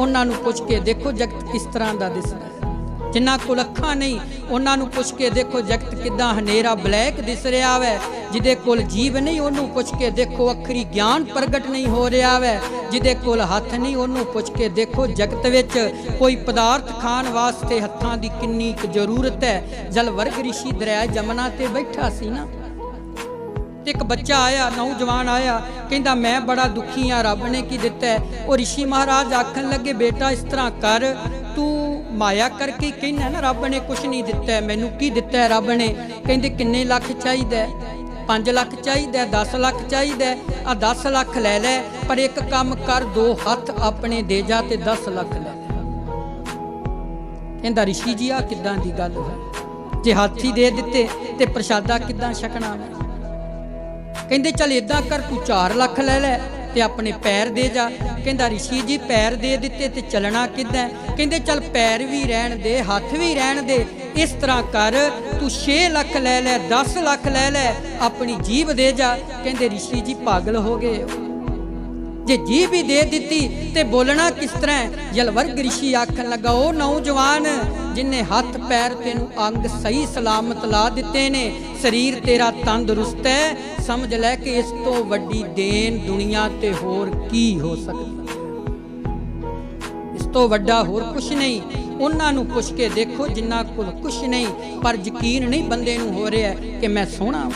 ਉਹਨਾਂ ਨੂੰ ਪੁੱਛ ਕੇ ਦੇਖੋ ਜਗਤ ਕਿਸ ਤਰ੍ਹਾਂ ਦਾ ਦਿਸਦਾ ਹੈ। ਜਿਨ੍ਹਾਂ ਕੋਲ ਅੱਖਾਂ ਨਹੀਂ, ਉਹਨਾਂ ਨੂੰ ਪੁੱਛ ਕੇ ਦੇਖੋ ਜਗਤ ਕਿਦਾਂ ਹਨੇਰਾ ਬਲੈਕ ਦਿਸ ਰਿਹਾ ਵੈ। ਜਿਹਦੇ ਕੋਲ ਜੀਵ ਨਹੀਂ, ਉਹਨੂੰ ਪੁੱਛ ਕੇ ਦੇਖੋ ਅਖਰੀ ਗਿਆਨ ਪ੍ਰਗਟ ਨਹੀਂ ਹੋ ਰਿਹਾ ਵੈ। ਜਿਹਦੇ ਕੋਲ ਹੱਥ ਨਹੀਂ, ਉਹਨੂੰ ਪੁੱਛ ਕੇ ਦੇਖੋ ਜਗਤ ਵਿੱਚ ਕੋਈ ਪਦਾਰਥ ਖਾਣ ਵਾਸਤੇ ਹੱਥਾਂ ਦੀ ਕਿੰਨੀ ਕੁ ਜ਼ਰੂਰਤ ਹੈ। ਜਲ ਵਰਗ ਰਿਸ਼ੀ ਦਰਿਆ ਜਮਨਾ ਤੇ ਬੈਠਾ ਸੀ ਨਾ। ਤੇ ਇੱਕ ਬੱਚਾ ਆਇਆ, ਨੌਜਵਾਨ ਆਇਆ, ਕਹਿੰਦਾ, ਮੈਂ ਬੜਾ ਦੁਖੀ ਆ, ਰੱਬ ਨੇ ਕੀ ਦਿੱਤਾ ਹੈ? ਉਹ ਰਿਸ਼ੀ ਮਹਾਰਾਜ ਆਖਣ ਲੱਗੇ, ਬੇਟਾ, ਇਸ ਤਰ੍ਹਾਂ ਕਰ, ਤੂੰ ਮਾਇਆ ਕਰਕੇ ਕਹਿੰਦਾ ਨਾ, ਰੱਬ ਨੇ ਕੁਝ ਨਹੀਂ ਦਿੱਤਾ ਮੈਨੂੰ ਕੀ ਦਿੱਤਾ ਰੱਬ ਨੇ? ਕਹਿੰਦੇ, ਕਿੰਨੇ ਲੱਖ ਚਾਹੀਦਾ 5 ਲੱਖ ਚਾਹੀਦਾ 10 ਲੱਖ ਚਾਹੀਦਾ ਆ 10 ਲੱਖ ਲੈ ਲੈ, ਪਰ ਇੱਕ ਕੰਮ ਕਰ, ਦੋ ਹੱਥ ਆਪਣੇ ਦੇ ਜਾ ਤੇ 10 ਲੱਖ ਲੈ ਲੈ। ਕਹਿੰਦਾ, ਰਿਸ਼ੀ ਜੀ ਆ ਕਿੱਦਾਂ ਦੀ ਗੱਲ ਹੈ ਜੇ ਹੀ ਦੇ ਦਿੱਤੇ ਤੇ ਪ੍ਰਸ਼ਾਦਾ ਕਿੱਦਾਂ ਛਕਣਾ ਹੈ ਕਹਿੰਦੇ, ਚੱਲ ਇਦਾਂ ਕਰ, ਤੂੰ 4 ਲੱਖ ਲੈ ਲੈ ਤੇ ਆਪਣੇ ਪੈਰ ਦੇ ਜਾ। ਕਹਿੰਦਾ, ਰਿਸ਼ੀ ਜੀ, ਪੈਰ ਦੇ ਦਿੱਤੇ ਤੇ ਚੱਲਣਾ ਕਿੱਦਾਂ? ਕਹਿੰਦੇ, ਚੱਲ ਪੈਰ ਵੀ ਰਹਿਣ ਦੇ, ਹੱਥ ਵੀ ਰਹਿਣ ਦੇ, ਇਸ ਤਰ੍ਹਾਂ ਕਰ, ਤੂੰ 6 ਲੱਖ ਲੈ ਲੈ 10 ਲੱਖ ਲੈ ਲੈ, ਆਪਣੀ ਜੀਭ ਦੇ ਜਾ। ਕਹਿੰਦੇ, ਰਿਸ਼ੀ ਜੀ, ਪਾਗਲ ਹੋ ਗਏ ਜੇ ਜੀਭ ਵੀ ਦੇ ਦਿੱਤੀ ਤੇ ਬੋਲਣਾ ਕਿਸ ਤਰ੍ਹਾਂ ਜਲਵਰਗ ਰਿਸ਼ੀ ਆਖਣ ਲੱਗਾ, ਉਹ ਨੌਜਵਾਨ ਜਿਨੇ ਹੱਥ, ਪੈਰ ਤੈਨੂੰ ਅੰਗ, ਸਹੀ ਸਲਾਮਤ ਲਾ ਦਿੱਤੇ ਨੇ, ਸਰੀਰ ਤੇਰਾ ਤੰਦਰੁਸਤ ਹੈ ਸਮਝ ਲੈ ਕਿ ਇਸ ਤੋਂ ਵੱਡੀ ਦੇਣ ਦੁਨੀਆ ਤੇ ਹੋਰ ਕੀ ਹੋ ਸਕਦਾ? ਇਸ ਤੋਂ ਵੱਡਾ ਹੋਰ ਕੁਝ ਨਹੀਂ। ਉਹਨਾਂ ਨੂੰ ਪੁੱਛ ਕੇ ਦੇਖੋ ਜਿੰਨਾ ਕੋਲ ਕੁਝ ਨਹੀਂ, ਪਰ ਯਕੀਨ ਨਹੀਂ ਬੰਦੇ ਨੂੰ ਹੋ ਰਿਹਾ ਕਿ ਮੈਂ ਸੋਹਣਾ